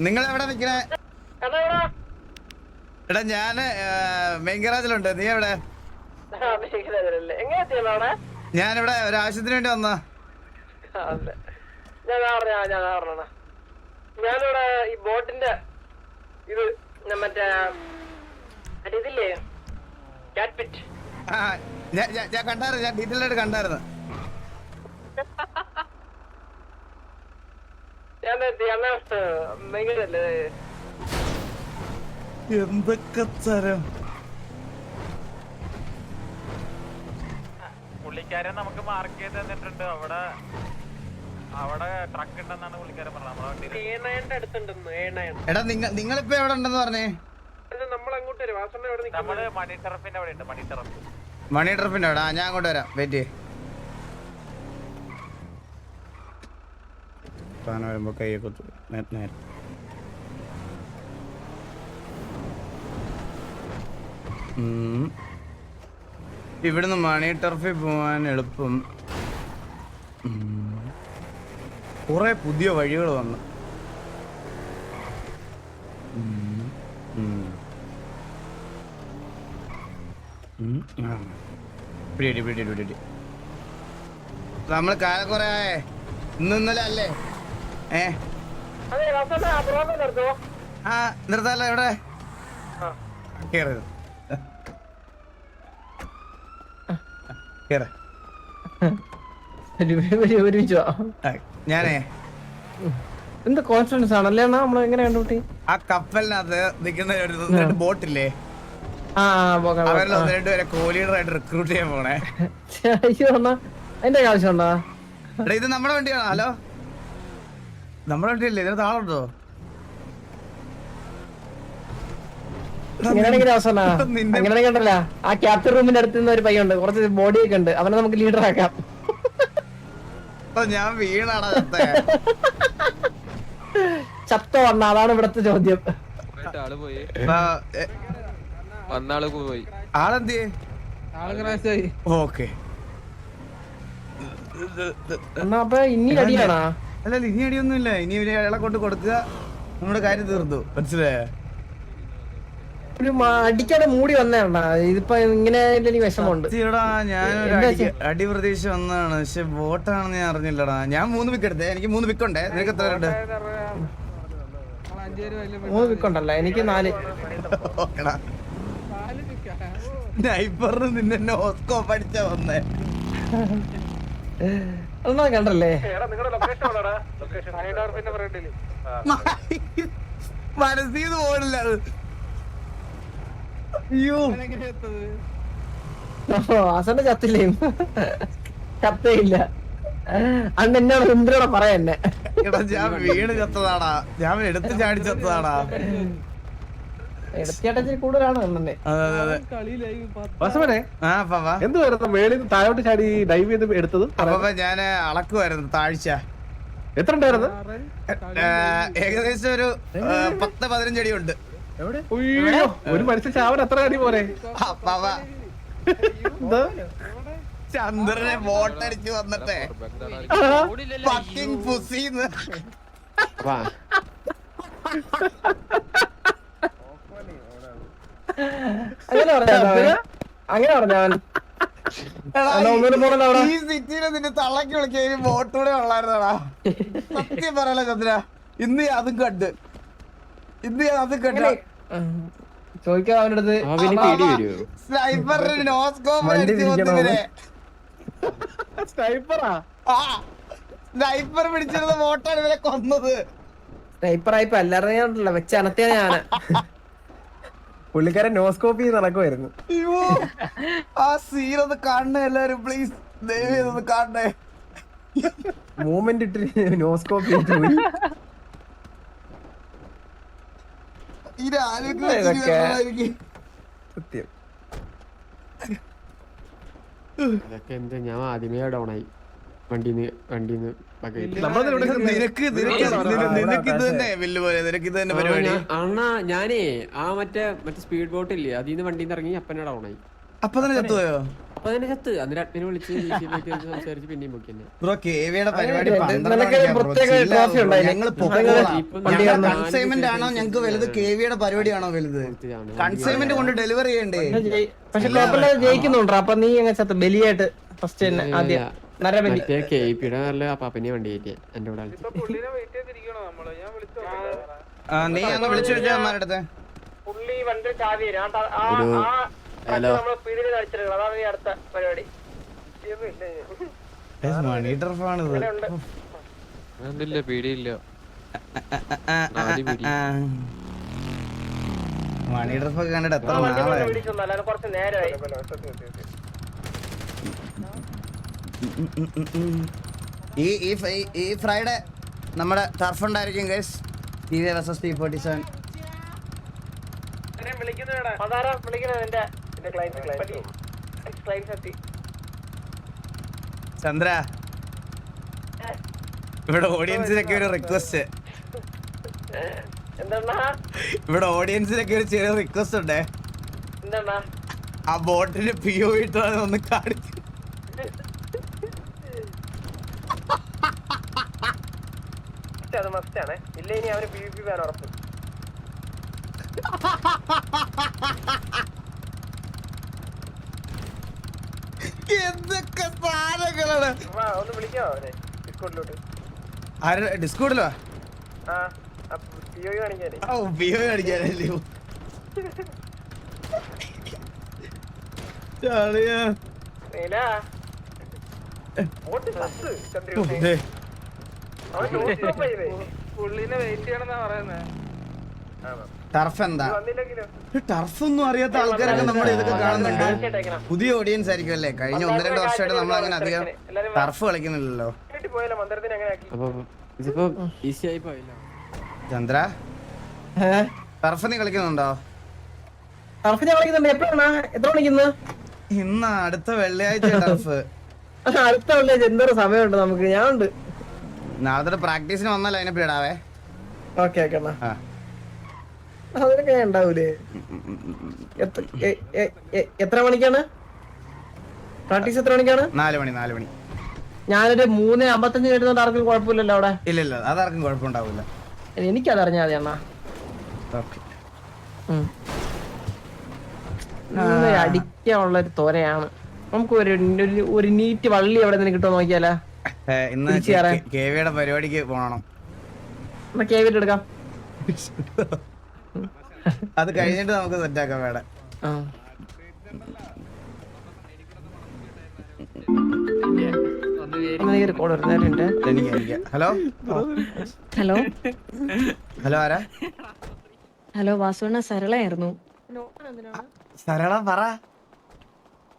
നിങ്ങൾ എവിടെ നിക്കണേ എടാ ഞാൻ മെയിൻ ഗറാജിലുണ്ട് നീ എവിടെ? ഞാനിവിടെ ഒരു ആവശ്യത്തിന് വേണ്ടി വന്നാ. ഞാനിവിടെ ഈ ബോട്ടിന്റെ ഇത് മറ്റേ ഇതില്ലേ? ഞാൻ കണ്ടായിരുന്നു. ഞാൻ ഡീറ്റെയിൽ ആയിട്ട് കണ്ടായിരുന്നു ഞാൻ എത്തി അന്ന് ഭയങ്കരല്ലേ എന്തൊക്കെ തരം പുള്ളിക്കാരൻ നമുക്ക് മാർക്ക് ചെയ്ത് തന്നിട്ടുണ്ട്. അവിടെ അവിടെ ട്രക്ക് ഉണ്ടെന്നാണ് പുള്ളിക്കാരൻ പറഞ്ഞത്. എടാ നിങ്ങൾ നിങ്ങളിപ്പോ എവിടെ ഉണ്ടെന്ന് പറഞ്ഞേ? നമ്മൾ മണി ടർഫിന്റെ അവിടെ ഉണ്ട് മണി ടർഫ് മണി ടർഫിന്റെ അവിടെ. ഞാൻ അങ്ങോട്ട് വരാം. വെയിറ്റ് താൻ വരുമ്പോൾ കൈയൊക്കെ നേരം. ഇവിടുന്ന് മണി ടർഫിൽ പോകാൻ എളുപ്പം. കുറേ പുതിയ വഴികൾ വന്നു. നമ്മൾ കാലക്കുറേ ഇന്ന് ഇന്നലെ അല്ലേ? ഏ? ആ നിർത്താലോ എവിടെ. കേറ്. ഞാനേ. എന്ത് കോൺഫിഡൻസ് ആണല്ലേ നമ്മൾ എങ്ങനെ കണ്ടുപിട്ടി ആ കപ്പലിനകത്ത് നിൽക്കുന്ന ഒരു രണ്ട് ബോട്ടില്ലേ. അവരിൽ ഒന്ന് രണ്ടുപേരെ കോലീഡറായിട്ട് റിക്രൂട്ട് ചെയ്യാൻ പോണേ. അയ്യോ അതിന്റെ ആവശ്യം ഉണ്ടോ ഇത് നമ്മുടെ വണ്ടിയാണോ? ഹലോ? നമ്മുടെ വണ്ടിയല്ലേ ഇതിനകത്ത് ആളുണ്ടോ? അങ്ങനെയാണെങ്കിൽ ആ ക്യാപ്ചർ റൂമിന്റെ അടുത്ത് നിന്ന് ഒരു പയ്യുണ്ട്. കുറച്ച് ബോഡി ഒക്കെ ഉണ്ട്. അവനെ നമുക്ക് ലീഡർ ആക്കാം. ഞാൻ വീണാണ് ചത്തേ. വന്ന അതാണ് ഇവിടത്തെ ചോദ്യം. വന്നാൾ പോയി. ആളെന്തിയേ ഓക്കെ. എന്നാ അപ്പൊ ഇനി അടിയാണാ അല്ല ഇനി അടിയൊന്നുമില്ല. ഇനി ഇവർ അയാളെ കൊണ്ട് കൊടുക്കുക. നമ്മുടെ കാര്യം തീർന്നു മനസ്സിലായോ? ഒരു അടിക്കാതെ മൂടി വന്നേണ്ട ഇതിപ്പോ ഇങ്ങനെ എനിക്ക് വിഷമമുണ്ട്. എന്താ അടി പ്രതീക്ഷ വന്നതാണ്. പക്ഷെ വോട്ടാണെന്ന് ഞാൻ അറിഞ്ഞില്ലടാ. ഞാൻ മൂന്ന് വിക്ക് എടുത്തേ. എനിക്ക് മൂന്ന് വിക്ക് ഉണ്ടേ. നിനക്ക് എത്ര ഉണ്ട് മൂന്ന് വിക്കുണ്ടല്ലോ എനിക്ക് നാല്. നൈബറിന് നിന്നെ ഓസ്കോ പഠിച്ച വന്നേ. അതൊന്നും കണ്ടല്ലേ മനസ്സിൽ നിങ്ങളുടെ ലൊക്കേഷൻ എവിടെടാ? ലൊക്കേഷൻ പിന്നെ പറയണ്ടില്ലേ മനസ്സിന്ന് പോലില്ല അത്. അയ്യോ. അസന്റെ ചത്തില്ലേ? ചത്തയില്ല. അന്ന് എന്നോട് ഇന്ദ്രയോടെ പറയാ എന്നെ. ഞാൻ വീട് ചത്തതാടാ. ഞാൻ എടുത്ത് ചാടി ചത്തതാടാ. എന്തുവായിരുന്നു? മേളിൽ താഴോട്ട് ചാടി ഡൈവ് ചെയ്ത് എടുത്തത്? അപ്പൊ ഞാൻ അളക്കുമായിരുന്നു താഴ്ച. എത്ര ഉണ്ടായിരുന്നു? ഏകദേശം ഒരു പത്ത് പതിനഞ്ച് അടി ഉണ്ട് ഒരു മനുഷ്യ ചാവൻ അത്ര അടി പോരെ? ചന്ദ്രനെ വോട്ടടിച്ച് വന്നിട്ടേ. ഫക്കിംഗ് പുസീന്ന് അങ്ങനെ പറഞ്ഞ അങ്ങനെ പറഞ്ഞവൻ. ഈ സിറ്റിയിലെ നിന്റെ തള്ളക്ക് വിളിക്കാൻ ബോട്ടൂടെ ഉള്ളായിരുന്നടാ. സത്യം പറയല ചന്ദ്ര. ഇന്ന് ഞാൻ അതും കണ്ട്. ഇന്ന് ഞാൻ അതും കണ്ട്. ചോദിക്കാം അവന്റെ അടുത്ത്. സ്നൈപ്പറിന് നോസ്കോപ്പ് സ്നൈപ്പറാ? സ്നൈപ്പർ പിടിച്ചിരുന്ന ബോട്ടാണ് ഇവരെ കൊന്നത്. സ്നൈപ്പർ ആയിപ്പോ എല്ലാവരും ഞാനുണ്ടല്ലോ വെച്ച് ഞാൻ. പുള്ളിക്കാരൻ നോസ്കോപ്പി നടക്കുമായിരുന്നു അയ്യോ ആ സീൻ ഒന്ന് കാണണേ എല്ലാരും പ്ലീസ് കാണണേ. മൂമെന്റ് ഇട്ട് നോസ്കോപ്പി ആരോഗ്യ ഇതൊക്കെ. സത്യം. എന്താ ഞാൻ ആദ്യമേ ഡൗൺ ആയി. വണ്ടിന്ന് വണ്ടിന്ന്. അണ്ണാ ഞാനേ ആ മറ്റേ മറ്റേ സ്പീഡ് ബോട്ട് ഇല്ലേ അതിൽ അതിന്ന് വണ്ടിന്ന് ഇറങ്ങി അപ്പനെ ഡൗൺ ആയി. അപ്പൊ തന്നെ ചത്തുപോയോ? അപ്പൊ തന്നെ ചത്ത്. വിളിച്ച് സംസാരിച്ച് പിന്നെയും പൊക്കി ബ്രോ കേവിയുടെ പരിപാടി. കൺസൈൻമെന്റ് ആണോ ഞങ്ങൾക്ക് വലുത് കേവിയുടെ പരിപാടിയാണോ വലുത്. കൺസൈൻമെന്റ് കൊണ്ട് ഡെലിവറി ചെയ്യണ്ടേ? പക്ഷെ കുഴപ്പമില്ലാതെ ജയിക്കുന്നുണ്ടോ? അപ്പൊ നീ എങ്ങനെ ചത്ത്? ബലിയായിട്ട് ഫസ്റ്റ് തന്നെ ആദ്യം. മറ്റേ നല്ല പാപ്പനെ വണ്ടി കയറ്റിയ എന്റെ കൂടെ നീ വിളിച്ചു പുള്ളി വണ്ടി ചാവി. നമ്മൾ സ്പീഡിൽ അതാണ് ഈ അടുത്ത പരിപാടി. മണി ടർഫാണിത് പേടിയില്ല. മണി കണ്ടിട്ട് എത്ര നാളായി. കുറച്ച് നേരമായി. ഈ ഈ ഈ ഫ്രൈഡേ നമ്മുടെ ടർഫ് ഉണ്ടായിരിക്കും guys T V S P forty seven Chandra ഇവിടെ ഓഡിയൻസിനൊക്കെ ഒരു റിക്വസ്റ്റ് എന്താണ് ഇവിടെ ഓഡിയൻസിനൊക്കെ ഒരു ചെറിയ റിക്വസ്റ്റ് ഉണ്ടേ. എന്താണ് ആ ബോട്ടിന് പി ഒ ഇട്ടാണ് ഒന്ന് കാണിച്ചു അത് മസ്റ്റ് ആണ്. ഇല്ല ഇനി അവന് പി പി വേണം ഉറപ്പ്. എന്തൊക്കെ സാധനങ്ങളാണ്? ഒന്ന് വിളിക്കോ അവനെ? ഡിസ്കോർഡിലോട്ട് ആരെ? ഡിസ്കൗണ്ടിലോ ആ പി ഒ കാണിക്കാനേ. ഓ പി ഒ കാണിക്കാനല്ലേ? ചാളിയാ. നീല ഓട്ട് ബസ് ഓ, ദേ. പുള്ളിനെ വെയിറ്റ് ചെയ്യണമെന്നാ പറയുന്നത് ടർഫ് എന്താ? ടർഫ് ഒന്നും അറിയാത്ത ആൾക്കാരൊക്കെ നമ്മൾ ഇതൊക്കെ കാണുന്നുണ്ട്. പുതിയ ഓഡിയൻസ് ആയിരിക്കും അല്ലേ? കഴിഞ്ഞ ഒന്ന് രണ്ട് വർഷമായിട്ട് നമ്മൾ അങ്ങനെ അധികം ടർഫ് കളിക്കുന്നില്ലല്ലോ. വീട്ടിൽ പോയാലോ? മന്ദിരത്തിന് എങ്ങനെ ആക്കി? അപ്പൊ ഈസി ആയി പോയില്ല. ചന്ദ്ര? ടർഫ് നീ കളിക്കുന്നുണ്ടോ? ടർഫ് ഞാൻ കളിക്കുന്നുണ്ട്. എപ്പോഴാണ്? എത്ര മണിക്കുന്നു ഇന്ന്? അടുത്ത വെള്ളിയാഴ്ച ടർഫ്. അടുത്ത വെള്ളിയാഴ്ച. എന്തോ സമയമുണ്ട് നമുക്ക്. ഞാൻ നാളത്തെ പ്രാക്ടീസിന് വന്നാൽ അതിനെ പേടാവേ. ഓക്കെ ഓക്കെ എന്നാ. ആ. അതിനൊക്കെ ഞാൻ ഉണ്ടാവൂലേ? എത്ര മണിക്കാണ്? പ്രാക്ടീസ് എത്ര മണിക്കാണ്? നാല് മണി നാല് മണി. ഞാനൊരു മൂന്ന് അമ്പത്തഞ്ച് കേട്ടുന്നോണ്ട് ആർക്കും കുഴപ്പമില്ലല്ലോ അവിടെ. ഇല്ല ഇല്ല അതാർക്കും കുഴപ്പമുണ്ടാവില്ല എനിക്കത് അറിഞ്ഞാൽ മതി അണ്ണാ. അടിക്കാനുള്ള ഒരു തോരയാണ്. നമുക്ക് ഒരു ഒരു- ഒരു നീറ്റ് വള്ളി എവിടെ നിന്ന് കിട്ടുമോ നോക്കിയാലോ? ഇന്ന് തിരിച്ച് കയറാൻ. കെ വിയുടെ പരിപാടിക്ക് പോണം കേവിട്ട് എടുക്കാം. അത് കഴിഞ്ഞിട്ട് നമുക്ക് സെറ്റാക്കാം വേണം ഹലോ? ഹലോ. ഹലോ ആരാ? ഹലോ വാസുവണ്ണ സരളായിരുന്നു സരള പറ.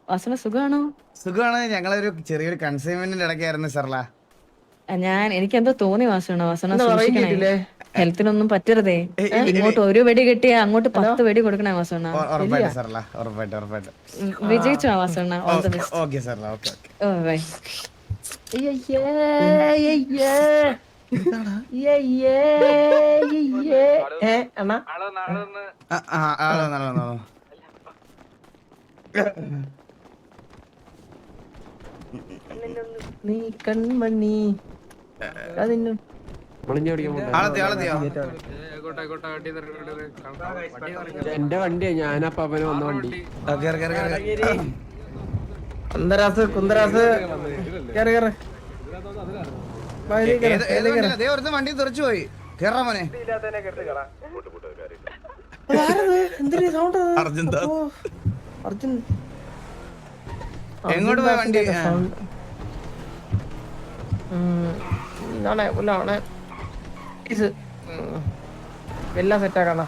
വാസുവണ്ണ സുഖമാണോ സുഖമാണ് ഞങ്ങളൊരു ചെറിയൊരു കൺസൈൻമെന്റിന്റെ ഇടയ്ക്കായിരുന്നു സരള ഞാൻ എനിക്ക് എന്തോ തോന്നി വാസുവണ്ണ വാസുവണ്ണ സൂക്ഷിക്കണേ? ഹെൽത്തിനൊന്നും പറ്റരുതേ. ഇങ്ങോട്ട് ഒരു വെടി കിട്ടിയ അങ്ങോട്ട് പത്ത് വെടി കൊടുക്കണേ ഉം, വിജയിച്ചോ വാസുവണ്ണ all the best oh bye. അണ്ണാ ആളോ നല്ലോ നല്ലോ നീ കൺമണി. അതിന് എന്റെ വണ്ടിയാ ഞാൻ അവന് വന്ന വണ്ടി. കുന്ദരാസ് കുന്ദരാസ് കേറ് കേറ്. കുന്തരാസ് കുന്തരാസ്. വണ്ടി തെറിച്ചു പോയി. കേറാ മോനെ. അർജുൻ എങ്ങോട്ട് പോയ വണ്ടി? ഇതാണ് പുല്ലാണ് ഇത്. എല്ലാം സെറ്റാക്കണ.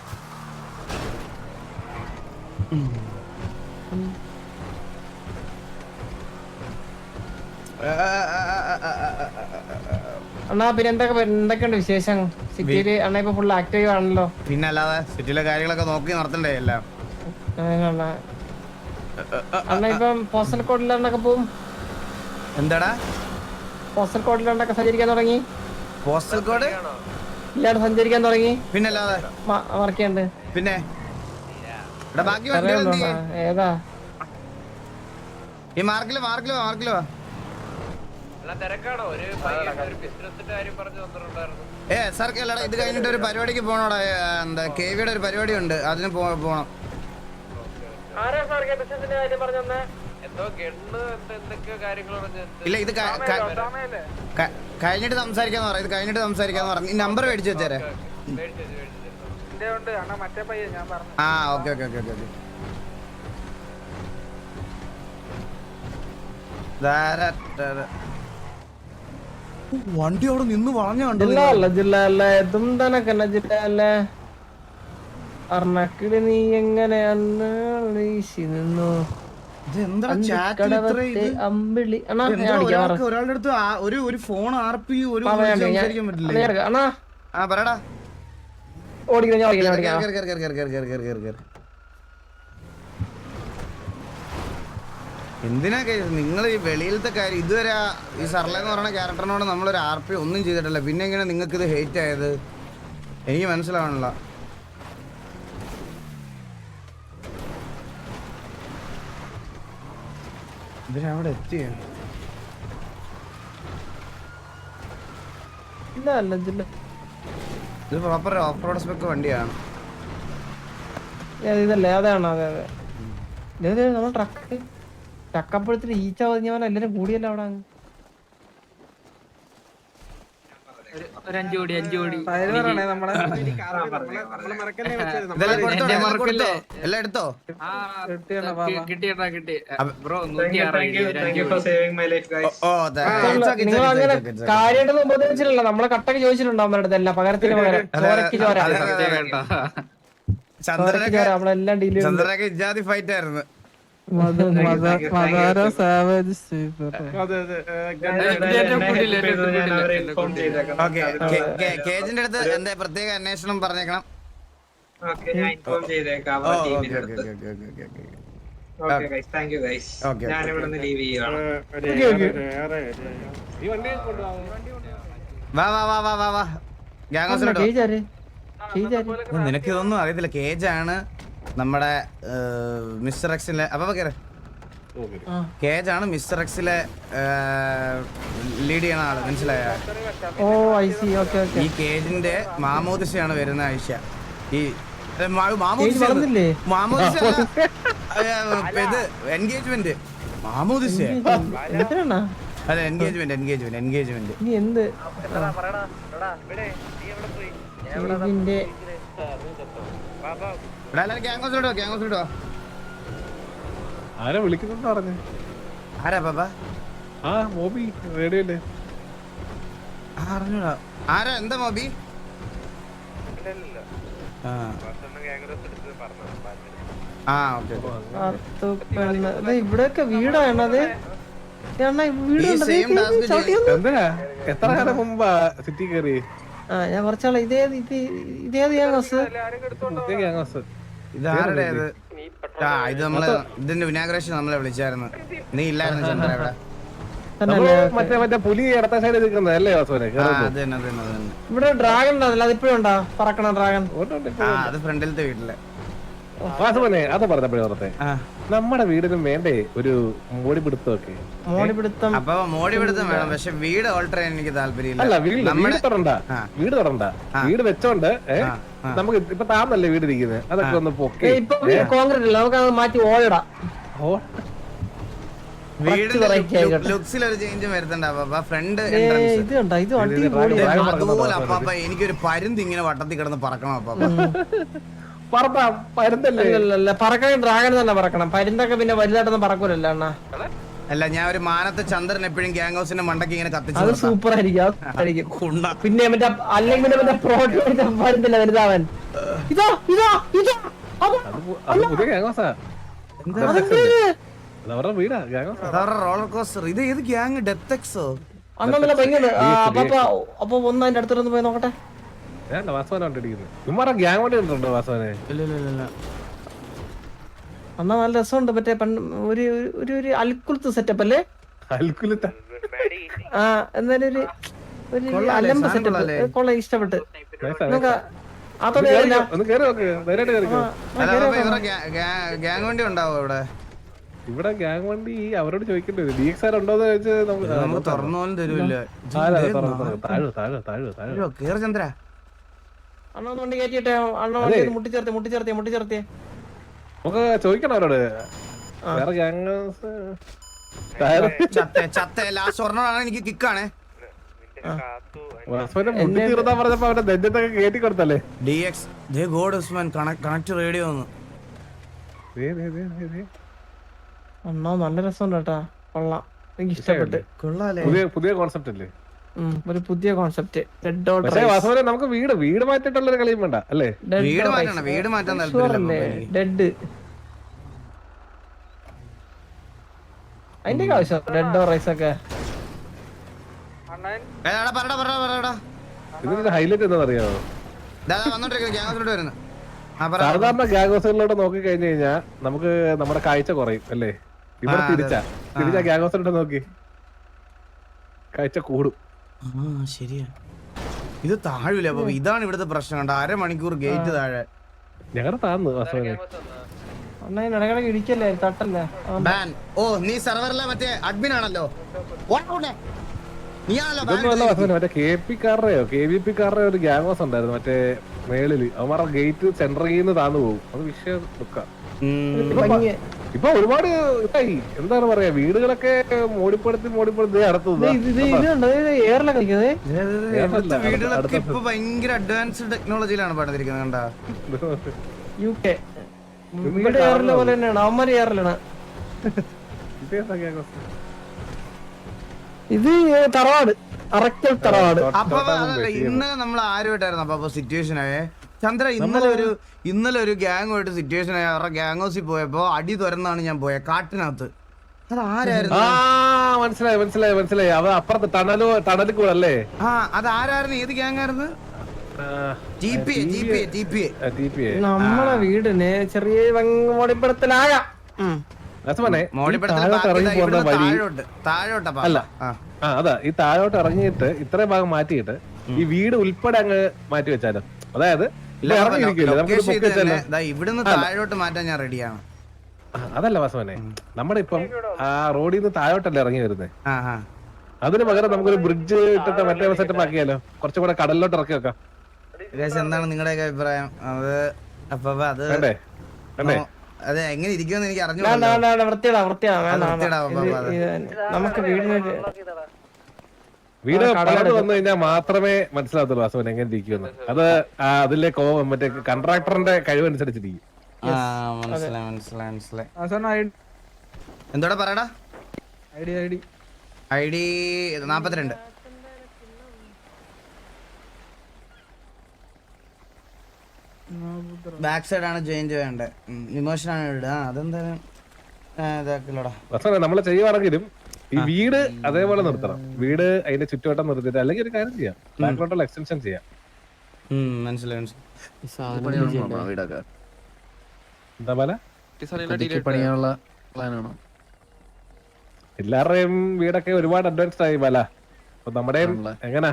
അണ്ണാ പിന്നെ എന്തൊക്കെ എന്തൊക്കെയുണ്ട് വിശേഷം? സിറ്റിയിൽ അണ്ണ ഇപ്പൊ ഫുൾ ആക്റ്റീവ് ആണല്ലോ. പിന്നെ അല്ലാതെ സിറ്റിയിലെ കാര്യങ്ങളൊക്കെ നോക്കി നടത്തണ്ടേ എല്ലാം? അണ്ണ ഇപ്പം പോസ്റ്റൽ കോഡിലാണ്ടൊക്കെ പോവും. എന്താടാ? പോസ്റ്റൽ കോഡിലൂടെയൊക്കെ സഞ്ചരിക്കാൻ തുടങ്ങി. Postal code? ഇല്ലാണ്ട് സഞ്ചരിക്കാൻ തുടങ്ങി. പിന്നെ? വർക്കുണ്ട് പിന്നെ ഏതാ? ഈ മാർക്കിലോ മാർക്കിലോ മാർക്കിലോ ഏ സാർ ഇത് കഴിഞ്ഞിട്ട് ഒരു പരിപാടിക്ക് പോണോടാ. എന്താ കെ വിയുടെ ഒരു പരിപാടി ഉണ്ട് അതിന് പോണം. ആരാ സാർ ബിസിനസിന്റെ കാര്യം പറഞ്ഞു ഇല്ല ഇത് കഴിഞ്ഞിട്ട് സംസാരിക്കാന്ന് പറഞ്ഞു ഇത് കഴിഞ്ഞിട്ട് സംസാരിക്കാന്ന് പറഞ്ഞു ഈ നമ്പർ മേടിച്ചു വെച്ചേരെ. ആ ഓക്കെ ഓക്കെ ഓക്കെ ഓക്കെ വണ്ടി അവിടെ നിന്ന് വളഞ്ഞ കണ്ടല്ലോ നീ എങ്ങനെയാണ് നിന്നു? അമ്പിളി അണ്ണാ ഒരാളുടെ അടുത്ത് ഒരു ഒരു ഫോൺ ആർ ഒരു പറ്റില്ല? അണ്ണാ ആ പറടാ. ഞാൻ എന്തിനാ നിങ്ങൾ ഈ വെളിയിലത്തെ കാര്യം ഇതുവരെ ഈ സർല എന്ന് പറയുന്ന ക്യാരക്ടറിനോട് നമ്മളൊരു ആർ പി ഒന്നും ചെയ്തിട്ടില്ല. പിന്നെ എങ്ങനെ നിങ്ങൾക്ക് ഇത് ഹേറ്റ് ആയത്? എനിക്ക് മനസ്സിലാവണില്ല. ഇതിനവിടെ എത്തിയ? ഇല്ല അല്ല ജില്ല ഇത് പ്രോപ്പർ ഓഫ് റോഡ് സ്പെക്ക് വണ്ടിയാണ്. ഇതല്ലേ അതാണ് അതെ അതെ. ദേ, ദേ, നമ്മൾ ട്രക്ക് ട്രക്കപ്പോഴത്തിന് ഈച്ച പതിഞ്ഞവൻ എല്ലാരും കൂടിയല്ലോ അവിടെ അങ്ങ്. ഒരു എല്ലാം എടുത്തോ? കിട്ടിയട്ടാ കിട്ടി. ബ്രോ നിങ്ങൾ അങ്ങനെ കാര്യമായിട്ടൊന്നും ഉപദേശിച്ചിട്ടില്ല നമ്മളെ കട്ടക്ക് ചോദിച്ചിട്ടുണ്ടോ അവരുടെ അടുത്ത് പകരത്തിന് പകരം. നമ്മളെല്ലാം ഡീൽ ചന്ദ്രനൊക്കെ ഇജാതി ഫൈറ്റ് ആയിരുന്നു. കേജിന്റെ അടുത്ത് എന്താ പ്രത്യേക അന്വേഷണം പറഞ്ഞേക്കണം? വാ വാ വാ വാ വാ നിനക്കിതൊന്നും അറിയത്തില്ല. കേജാണ് നമ്മുടെ മിസ്റ്റർ എക്സിലെ അപ്പൊ കേജ് ആണ് മിസ്റ്റർ എക്സിലെ ലീഡ് ചെയ്യണ ആൾ. മനസ്സിലായ? ഈ കേജിന്റെ മാമോദിസയാണ് വരുന്ന ആഴ്ച. ഈ മാമോദിസ മാമോദിസ ഇത് എൻഗേജ്മെന്റ് മാമോദിസ അല്ല എൻഗേജ്മെന്റ് എൻഗേജ്മെന്റ് എൻഗേജ്മെന്റ് എന്ത്? ആരാ വിളിക്കുന്നുണ്ട് പറഞ്ഞു? ആരാ ബാബാ ആ മോബി റേഡിയോ അറിഞ്ഞൂടാ. ആരാ? എന്താ മോബി? എത്ര കാലം മുമ്പാ സിറ്റി കയറി ആ ഞാൻ കുറച്ചാളെ ഇതേ ഇത് ഇതേത് ഇത് ആ ഇത് നമ്മൾ ഇതിന്റെ വിനാഗ്രേഷൻ നമ്മളെ വിളിച്ചായിരുന്നു. നീ ഇല്ലായിരുന്നു ചന്ദ്ര ഇവിടെ. തന്നെയല്ലേ മറ്റേ മറ്റേ പുലി ഇടത്ത സൈഡിൽ നിൽക്കുന്നത് അല്ലേ വാസവനെ ആ അത് തന്നെ അത് തന്നെ ഇവിടെ ഡ്രാഗൺ ഉണ്ടല്ലോ അതിപ്പോഴും ഉണ്ടോ? പറക്കണ ഡ്രാഗൺ ആ അത് ഫ്രണ്ടിലത്തെ വീട്ടിൽ. നമ്മുടെ വീടിനും വേണ്ടേ ഒരു മോടിപിടുത്തമൊക്കെ? മോടിപിടുത്തം? അപ്പൊ മോടിപിടുത്തം വേണം. പക്ഷെ വീട് ഓൾട്ടർ ചെയ്യാൻ എനിക്ക് താല്പര്യമില്ല. അല്ല വീട് വീട് തുടണ്ട. വീട് തുടണ്ട. വീട് വെച്ചോണ്ട് നമുക്ക് ഇപ്പൊ താമല്ലേ വീട് ഇരിക്കുന്നത് അതൊക്കെ ഒന്ന് പൊക്കെ. കോൺക്രീറ്റ് ഇല്ല. നമുക്ക് അത് മാറ്റി ഓടാ ലുക്സിലൊരു ചേഞ്ച് വരുത്തണ്ട ഫ്രണ്ട് എനിക്കൊരു പരുന്ത് ഇങ്ങനെ വട്ടത്തിൽ കിടന്ന് പറക്കണം അപ്പൊ പറത്താം പരുന്തല്ലേ? അല്ലല്ല പറക്കണ ഡ്രാഗൺ തന്നെ പറക്കണം. പരുന്തൊക്കെ പിന്നെ വലുതായിട്ടൊന്നും പറക്കൂലല്ലോ അണ്ണാ. അല്ല ഞാൻ ഒരു മാനത്തെ ചന്ദ്രൻ എപ്പോഴും ഗ്യാങ് ഹൗസിന്റെ മണ്ടക്ക് ഇങ്ങനെ കത്തിച്ചു അത് നിർത്താം. സൂപ്പർ ആയിരിക്കും പിന്നെ മറ്റേ അല്ലെങ്കിൽ പിന്നെ മറ്റേ വലുതാവൻ? ഇതോ ഇതോ ഇതോ. അത് അത് പു- അത് പുതിയ ഗ്യാങ്സാ അതെന്ത് ഇത്? അത്? അവരുടെ വീടാ ഗ്യാങ്സാ അതവരുടെ റോളർ കോസ്റ്റർ ഇത് ഏത് ഗ്യാങ്? ഡെത്ത് എക്സോ അണ്ണാ നല്ല ഭംഗിയുണ്ട്. ആ, അപ്പൊ അപ്പൊ- അപ്പൊ ഒന്ന് അതിന്റെ അടുത്തൊന്ന് പോയി നോക്കട്ടെ. വേണ്ട വാസവനെ കൊണ്ടിരിക്കുന്നത് ഇമ്മാറ ഗ്യാങ് വണ്ടി കണ്ടിട്ടുണ്ടോ വാസവനെ ഇല്ല ഇല്ല ഇല്ല അന്നാ നല്ല രസമുണ്ട് മറ്റേ പണ്ട് ഒരു ഒരു- ഒരു അൽക്കുലത്ത് സെറ്റപ്പ് അല്ലേ? അൽക്കുലത്ത? ആ എന്നാലും ഒരു ഒരു കൊള്ളാല്ലേ, അലമ്പ് സാധനം സെറ്റപ്പ് കൊള്ള ഇഷ്ടപ്പെട്ട്. Nice ആ, നമുക്ക് nice ആ. അതോടെ ഒന്ന് കേറി നോക്ക് ധൈര്യമായിട്ട് കയറിക്കോ അല്ല അപ്പൊ ഇവരുടെ ഗ്യാങ് വണ്ടി ഉണ്ടാവോ ഇവിടെ? ഇവിടെ ഗ്യാങ് വണ്ടി അവരോട് ചോദിക്കേണ്ടി വരും. ഡി എക്സ് ആർ ഉണ്ടോന്ന് ചോദിച്ചാൽ നമുക്ക് തുറന്നു പോലും തരൂല്ല തുറന്ന് താഴെ താഴെ താഴെ താഴെ കേറ് ചന്ദ്ര. അണ്ണ ഒന്ന് വണ്ടി കയറ്റിട്ടെ അണ്ണ വണ്ടി ഒന്ന് മുട്ടിച്ചേർത്തേ മുട്ടിച്ചേർത്തേ മുട്ടിച്ചേർത്തേ. നമുക്ക് ചോദിക്കണം അവരോട്. വേറെ ഗ്യാങ് ചത്ത ചത്ത ലാസ്റ്റ് സ്വർണമാണ് എനിക്ക് കിക്കാണേ. പറഞ്ഞപ്പോ അവന്റെ കേറ്റി കൊടുത്തല്ലേ? D X the God Usman connect radio ഒന്ന്. അണ്ണാ നല്ല രസമുണ്ട് കേട്ടാ. കൊള്ളാം. എനിക്ക് ഇഷ്ടപ്പെട്ട്. കൊള്ളാലേ. പുതിയ പുതിയ കോൺസെപ്റ്റ് അല്ലേ? ഒരു പുതിയ കോൺസെപ്റ്റ് ഡെഡ് ഡോട്ട് പക്ഷേ വാസവനെ നമുക്ക് വീട് വീട് മാറ്റിട്ടുള്ള ഒരു കളിയും വേണ്ട അല്ലേ? വീട് മാറ്റണം വീട് മാറ്റാൻ താല്പര്യമില്ല ഡെഡ് അതിന്റെ ആവശ്യം ഡെഡ് റൈസ് ഒക്കെ? ഏടാ പറടാ പറടാ പറടാ. ഇതിന്റെ ഹൈലൈറ്റ് സാധാരണ ഗ്യാങ് ഹൗസുകളിലോട്ട് നോക്കി കഴിഞ്ഞു കഴിഞ്ഞാൽ നമുക്ക് നമ്മുടെ കാഴ്ച കുറയും അല്ലേ? ഇവിടെ. തിരിച്ചാ. തിരിച്ചാ ഗ്യാഗോസിലോട്ട് നോക്കി. കാഴ്ച കൂടും. ശരിയാ. ഇത് താഴൂല അപ്പൊ ഇതാണ് ഇവിടുത്തെ പ്രശ്നം. കണ്ട അരമണിക്കൂർ ഗേറ്റ് താഴെ. ഞങ്ങളുടെ ഇടിക്കല്ലേ തട്ടല്ലേ? ബാൻ. ഓ നീ സെർവറിലെ മറ്റേ അഡ്മിൻ ആണല്ലോ. മറ്റേ കെ പി കാറുടെയോ കെ വി പി ഒരു ഗ്യാങ് ഹൗസ് ഉണ്ടായിരുന്നു. മറ്റേ മേളിൽ. അവന്മാരുടെ ഗേറ്റ് സെന്റർ നിന്ന് താന്നു പോകും. അത് വിഷയം ദുഃഖം. ഇപ്പൊ ഒരുപാട് ഇതായി. എന്താണ് പറയാ? വീടുകളൊക്കെ മോടിപ്പെടുത്തി മോടിപ്പെടുത്തി ഇവിടുത്തെ വീടുകളൊക്കെ ഇപ്പൊ ഭയങ്കര അഡ്വാൻസ്ഡ് ടെക്നോളജിയിലാണ് പണിതിരിക്കുന്നത് കണ്ടാ. യു കെ വീട് എയറിലെ പോലെ തന്നെയാണ്. അവന്മാര് ഇത് തറവാട്. അറക്കൽ തറവാട്. അപ്പൊ ഇന്നലെ നമ്മൾ ആരുമായിട്ടായിരുന്നു? അപ്പൊ സിറ്റുവേഷൻ ആയേ. ചന്ദ്ര ഇന്നലെ ഒരു ഇന്നലെ ഒരു ഗ്യാങ്ങുമായിട്ട് സിറ്റുവേഷൻ ആയി. അവരുടെ ഗ്യാങ് ഹൗസിൽ പോയപ്പോ അടി തുരന്നാണ് ഞാൻ പോയത് കാട്ടിനകത്ത്. അത് ആരായിരുന്നു? ആ മനസ്സിലായി മനസ്സിലായി മനസ്സിലായി. അവ അപ്പുറത്ത് ടണലോ തണലു കൂടല്ലേ? അല്ലേ ആ അത് ആരായിരുന്നു? ഏത് ഗ്യാങ് ആയിരുന്നു? നമ്മളെ വീടിന് ചെറിയ മോടിപ്പെടുത്തലാകാം അല്ല. ആ. അതാ ഈ താഴോട്ട് ഇറങ്ങിയിട്ട് ഇത്രയും ഭാഗം മാറ്റിയിട്ട് ഈ വീട് ഉൾപ്പെടെ അങ്ങ് മാറ്റി വെച്ചാലോ? അതായത് ഇവിടുന്ന് താഴോട്ട് മാറ്റാൻ ഞാൻ റെഡിയാണ്. അതല്ല വാസവനെ. നമ്മുടെ ഇപ്പം ആ റോഡിൽ നിന്ന് താഴോട്ടല്ലേ ഇറങ്ങി വരുന്നത് ആ ആ. അതിന് പകരം നമുക്കൊരു ബ്രിഡ്ജ് ഇട്ടിട്ട് മറ്റേ സെറ്റപ്പ് ആക്കിയാലോ? കുറച്ചും കൂടെ കടലിലോട്ട് ഇറക്കി വെക്കാം. എന്താണ് നിങ്ങളുടെ അഭിപ്രായം? അത് അപ്പൊ അത് അത് എങ്ങനെ ഇരിക്കുമെന്ന് എനിക്ക് അറിഞ്ഞു. നമുക്ക് വീടിന് വീട് കടലെടുക്കും. വന്നു കഴിഞ്ഞാൽ മാത്രമേ മനസ്സിലാകത്തുള്ളൂ അസുഖം എങ്ങനെ ഇരിക്കുമെന്ന്. അത് അതിലെ കോ മറ്റേ കൺട്രാക്ടറിന്റെ കഴിവനുസരിച്ചിരിക്കും. ആ മനസ്സിലായി മനസ്സിലായി മനസ്സിലായി. എന്തോടെ പറയടാ? ഐഡി ഐഡി ഐ ഡി നാപ്പത്തിരണ്ട്. ബാക്ക് സൈഡ് ആണ് ചേഞ്ച് വേണ്ടത് ഇമോഷൻ ആണ് ഇടുക. അതെന്തായാലും ഇതാക്കില്ലടാ. വാസവനെ നമ്മൾ ചെയ്യുവാണെങ്കിലും ഈ വീട് അതേപോലെ നിർത്തണം. വീട് അതിന്റെ ചുറ്റുവട്ടം നിർത്തിയിട്ട് അല്ലെങ്കിൽ ഒരു കാര്യം ചെയ്യാം. ബാക്കിലോട്ടുള്ള എക്സ്റ്റൻഷൻ ചെയ്യാം. മനസ്സിലായി മനസ്സിലായി. ഈ സാധനം ചെയ്യണ്ടേ? എന്താ പോലെ പണിയാനുള്ള പ്ലാനാണോ എല്ലാവരുടെയും വീടൊക്കെ ഒരുപാട് അഡ്വാൻസ് ആയി പല അപ്പൊ നമ്മുടെ എങ്ങനാ?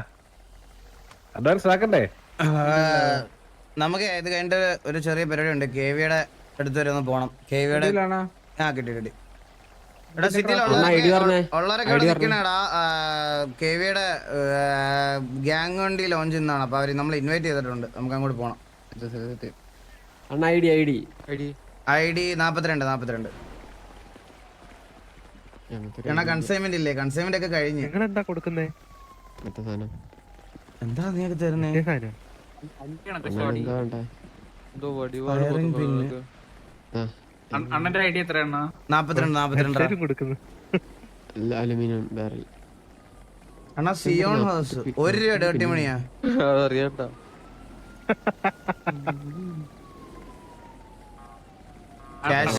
അഡ്വാൻസ് ആക്കണ്ടേ? ആ, നമുക്ക് ഇത് കഴിഞ്ഞിട്ട് ഒരു ചെറിയ പരിപാടി ഉണ്ട് കെ വിയുടെ അടുത്ത് വരെ ഒന്ന് പോണം. കെ വിയുടെ ആ കിട്ടി കിട്ടി. കെ വിയുടെ ഗ്യാങ് വണ്ടി ലോഞ്ച് ചെയ്യുന്നതാണ്. അപ്പൊ അവർ നമ്മൾ ഇൻവൈറ്റ് ചെയ്തിട്ടുണ്ട്. നമുക്ക് അങ്ങോട്ട് പോണം. I D I D I D നാപ്പത്തിരണ്ട്. നാപ്പത്തിരണ്ട് എണ്ണ കൺസൈൻമെന്റ് ഇല്ലേ? കൺസൈൻമെന്റ് ഒക്കെ കഴിഞ്ഞ്. എന്താ കൊടുക്കുന്നേ? എന്താ നീയൊക്കെ തരുന്നേ? അണ്ണന്റെ ഐഡിയ എത്രയാണ്? നാപ്പത്തിരണ്ട് നാപ്പത്തിരണ്ട് അലുമിനിയം ബാരൽ അണ്ണാ സിയോൺ ഹൗസ് ഒരു രൂപ ഡേർട്ടി മണിയാ അതറിയണ്ട ക്യാഷ്